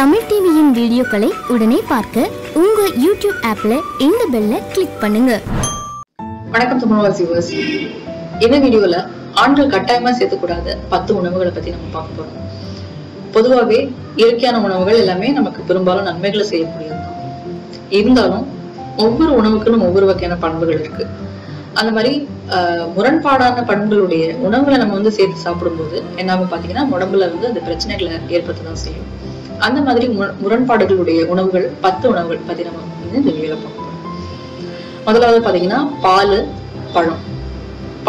தமிழ் டிவியின் வீடியோக்களை உடனே பார்க்க உங்க யூடியூப் ஆப்ல இந்த பெல்ல கிளிக் பண்ணுங்க. வணக்கம் தமிழ்வாசி வியூவர்ஸ் இந்த வீடியோல ஆண்கள் கட்டாயமா சேர்த்துக்கூடாத பத்து உணவுகளை பத்தி நம்ம பார்க்க போறோம். பொதுவாகவே இயற்கையான உணவுகள் எல்லாமே நமக்கு பெரும்பாலும் நன்மைகளை செய்யக்கூடியது. இருந்தாலும் ஒவ்வொரு உணவுக்கும் ஒவ்வொரு வகையான பண்புகள் இருக்கு. அந்த மாதிரி முரண்பாடான பண்புகளுடைய உணவுகளை நம்ம வந்து சேர்த்து சாப்பிடும்போது என்ன ஆகும் பார்த்தீங்கன்னா உடம்புல வந்து அந்த பிரச்சனைகளை ஏற்படுத்ததான் செய்யும். அந்த மாதிரி முரண்பாடுகளுடைய உணவுகள் பத்து உணவுகள் பத்தி நம்ம வந்து இந்த வீடியோல பார்க்க முதலாவது பார்த்தீங்கன்னா பால் பழம்.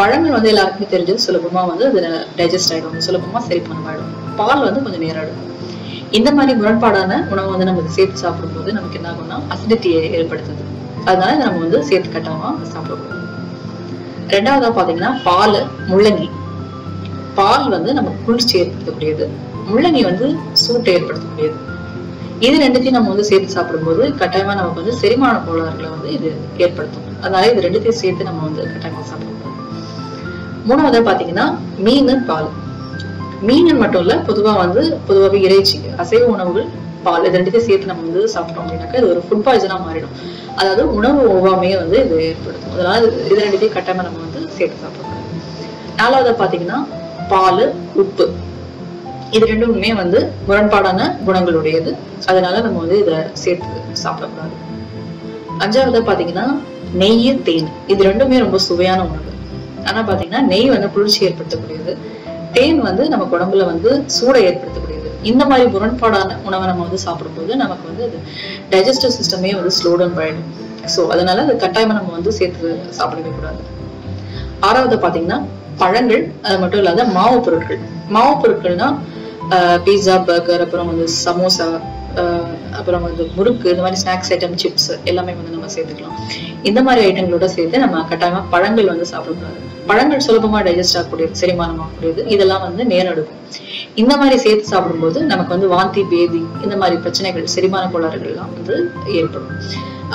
பழங்கள் வந்து எல்லாருக்குமே தெரிஞ்சது. சுலபமா வந்து அது டைஜஸ்ட் ஆகிடும் சுலபமா செரிமானம் ஆயிடும். பால் வந்து கொஞ்சம் நேரம் எடுக்கும். இந்த மாதிரி முரண்பாடான உணவை வந்து நம்ம சேர்த்து சாப்பிடும்போது நமக்கு என்ன ஆகும்னா அசிடிட்டியை ஏற்படுத்துது. அதனால இதை நம்ம வந்து சேர்த்து கட்டாம சாப்பிடக்கூடாது. ரெண்டாவதா பாத்தீங்கன்னா பால் முள்ளங்கி. பால் வந்து நமக்கு குளிர்ச்சி ஏற்படுத்தக்கூடியது. முள்ளங்கி வந்து சூட்டை ஏற்படுத்தக்கூடியது. இது ரெண்டுத்தையும் நம்ம வந்து சேர்த்து சாப்பிடும்போது கட்டாயமா நமக்கு வந்து செரிமான கோளாறுகளை வந்து இது ஏற்படுத்தும். அதனால இது ரெண்டுத்தையும் சேர்த்து நம்ம வந்து கட்டாயமா சாப்பிடக்கூடாது. மூணாவதா பாத்தீங்கன்னா மீன் பால். மீன் மட்டும் இல்ல பொதுவா வந்து பொதுவாகவே இறைச்சி அசைவ உணவுகள் பால் இது ரெண்டுத்தையும் சேர்த்து நம்ம வந்து சாப்பிட்டோம் அப்படின்னாக்கா இது ஒரு ஃபுட் பாய்சனாக மாறிடும். அதாவது உணவு ஒவ்வாமையே வந்து இது ஏற்படுத்தும். அதனால இது- ரெண்டுத்தையும் கட்டாயமா நம்ம வந்து சேர்த்து சாப்பிடணும். நாலாவது பார்த்தீங்கன்னா பால் உப்பு. இது ரெண்டுமே வந்து முரண்பாடான குணங்களுடையது. அதனால நம்ம வந்து இதை சேர்த்து சாப்பிடக்கூடாது. அஞ்சாவது பார்த்தீங்கன்னா நெய் தேன். இது ரெண்டுமே ரொம்ப சுவையான உணவு. ஆனா பார்த்தீங்கன்னா நெய் வந்து குளிர்ச்சி ஏற்படுத்தக்கூடியது. தேன் வந்து நம்ம உடம்புல வந்து சூடை ஏற்படுத்தக்கூடியது. இந்த மாதிரி முரண்பாடான உணவை நம்ம வந்து சாப்பிடும்போது நமக்கு வந்து அது டைஜஸ்டிவ் சிஸ்டமே வந்து ஸ்லோ டவுன் ஆயிடும். ஸோ அதனால அது கட்டாயமா நம்ம வந்து சேர்த்து சாப்பிடவே கூடாது. ஆறாவது பாத்தீங்கன்னா பழங்கள் அது மட்டும் இல்லாத மாவு பொருட்கள். மாவு பொருட்கள்னா பீஸா பர்கர் அப்புறம் வந்து சமோசா அப்புறம் வந்து முறுக்கு இந்த மாதிரி ஸ்நாக்ஸ் ஐட்டம் சிப்ஸ் எல்லாமே வந்து நம்ம சேர்த்துக்கலாம். இந்த மாதிரி ஐட்டங்களோட சேர்த்து நம்ம கட்டாயமா பழங்கள் வந்து சாப்பிடக்கூடாது. பழங்கள் சுலபமா டைஜஸ்ட் ஆகக்கூடியது செரிமானம் ஆகக்கூடியது இதெல்லாம் வந்து நேரம் இந்த மாதிரி சேர்த்து சாப்பிடும்போது நமக்கு வந்து வாந்தி பேதி இந்த மாதிரி பிரச்சனைகள் செரிமான கோளாறுகள்லாம் வந்து ஏற்படும்.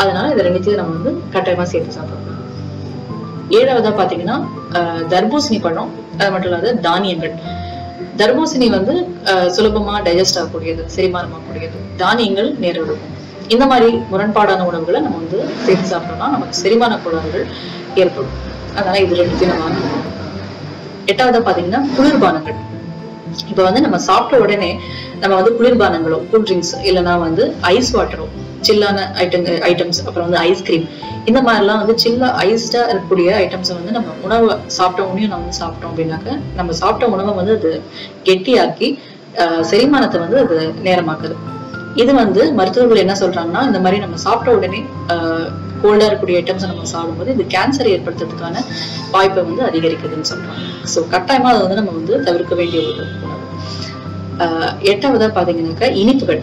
அதனால இதை ரெண்டுத்தையும் நம்ம வந்து கட்டாயமா சேர்த்து சாப்பிடணும் ஏழாவதா பாத்தீங்கன்னா தர்பூசணி பழம் அது மட்டும் இல்லாத தானியங்கள். தர்பூசணி வந்து சுலபமா டைஜஸ்ட் ஆகக்கூடியது செரிமானம் ஆகக்கூடியது தானியங்கள் நேரம் இந்த மாதிரி முரண்பாடான உணவுகளை நம்ம வந்து சேர்த்து சாப்பிட்டோம்னா நமக்கு செரிமான கோளாறுகள் ஏற்படும். அதனால இது ரெண்டுத்தையும் நம்ம எட்டாவதா பாத்தீங்கன்னா குளிர்பானங்கள். இப்ப வந்து நம்ம சாப்பிட்ட உடனே நம்ம வந்து குளிர்பானங்களோ கூல் ட்ரிங்க்ஸ் இல்லைன்னா வந்து ஐஸ் வாட்டரோ சில்லான ஐட்டம் ஐட்டம்ஸ் அப்புறம் வந்து ஐஸ்கிரீம் இந்த மாதிரிலாம் வந்து சில்லா ஐஸ்டா இருக்கக்கூடிய ஐட்டம்ஸ் வந்து நம்ம உணவு சாப்பிட்ட உடனே நம்ம வந்து சாப்பிட்டோம் அப்படின்னாக்க நம்ம சாப்பிட்ட உணவை வந்து அது கெட்டியாக்கி செரிமானத்தை வந்து அது நேரமாக்குது. இது வந்து மருத்துவர்கள் என்ன சொல்றாங்கன்னா இந்த மாதிரி நம்ம சாப்பிட்ட உடனே கோல்டா இருக்கக்கூடிய ஐட்டம்ஸ் நம்ம சாப்பிடும்போது இது கேன்சர் ஏற்படுத்துறதுக்கான வாய்ப்பை வந்து அதிகரிக்குதுன்னு சொல்றாங்க. ஸோ கட்டாயமா அதை வந்து நம்ம வந்து தவிர்க்க வேண்டிய ஒரு உணவு. ஆஹ் எட்டாவதா பாத்தீங்கன்னாக்கா இனிப்புகள்.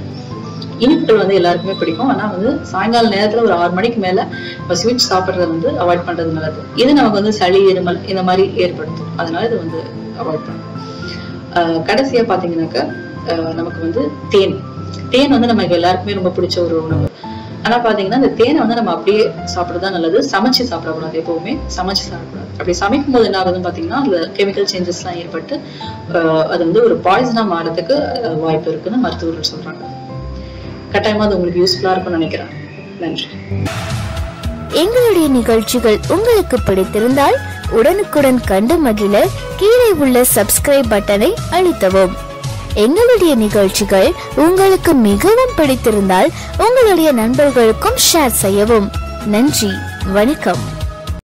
இனிப்புகள் வந்து எல்லாருக்குமே பிடிக்கும். ஆனால் வந்து சாயங்கால நேரத்தில் ஒரு ஆறு மணிக்கு மேலே நம்ம ஸ்வீட் சாப்பிட்றத வந்து அவாய்ட் பண்ணுறது நல்லது. இது நமக்கு வந்து சளி இருமல் இந்த மாதிரி ஏற்படுத்தும். அதனால இது வந்து அவாய்ட் பண்ணணும். கடைசியாக பார்த்தீங்கன்னாக்கா நமக்கு வந்து தேன். தேன் வந்து நமக்கு எல்லாருக்குமே ரொம்ப பிடிச்ச ஒரு உணவு. ஆனா பாத்தீங்கன்னா இந்த தேனை வந்து நம்ம அப்படியே சாப்பிடுறது தான் நல்லது. சமைச்சு சாப்பிடக்கூடாது எப்பவுமே. சமைச்சு சாப்பிடக்கூடாது. அப்படி சமைக்கும் போது என்ன ஆகுதுன்னு பாத்தீங்கன்னா அதுல கெமிக்கல் சேஞ்சஸ் எல்லாம் ஏற்பட்டு அது வந்து ஒரு பாய்சனா மாறதுக்கு வாய்ப்பு இருக்குன்னு மருத்துவர்கள் சொல்றாங்க. கட்டாயமா அது உங்களுக்கு யூஸ்ஃபுல்லா இருக்கும்னு நினைக்கிறேன். நன்றி. எங்களுடைய நிகழ்ச்சிகள் உங்களுக்கு பிடித்திருந்தால் உடனுக்குடன் கண்டு மகிழ கீழே உள்ள சப்ஸ்கிரைப் பட்டனை அழுத்தவும். எங்களுடைய நிகழ்ச்சிகள் உங்களுக்கு மிகவும் பிடித்திருந்தால் உங்களுடைய நண்பர்களுக்கும் ஷேர் செய்யவும். நன்றி. வணக்கம்.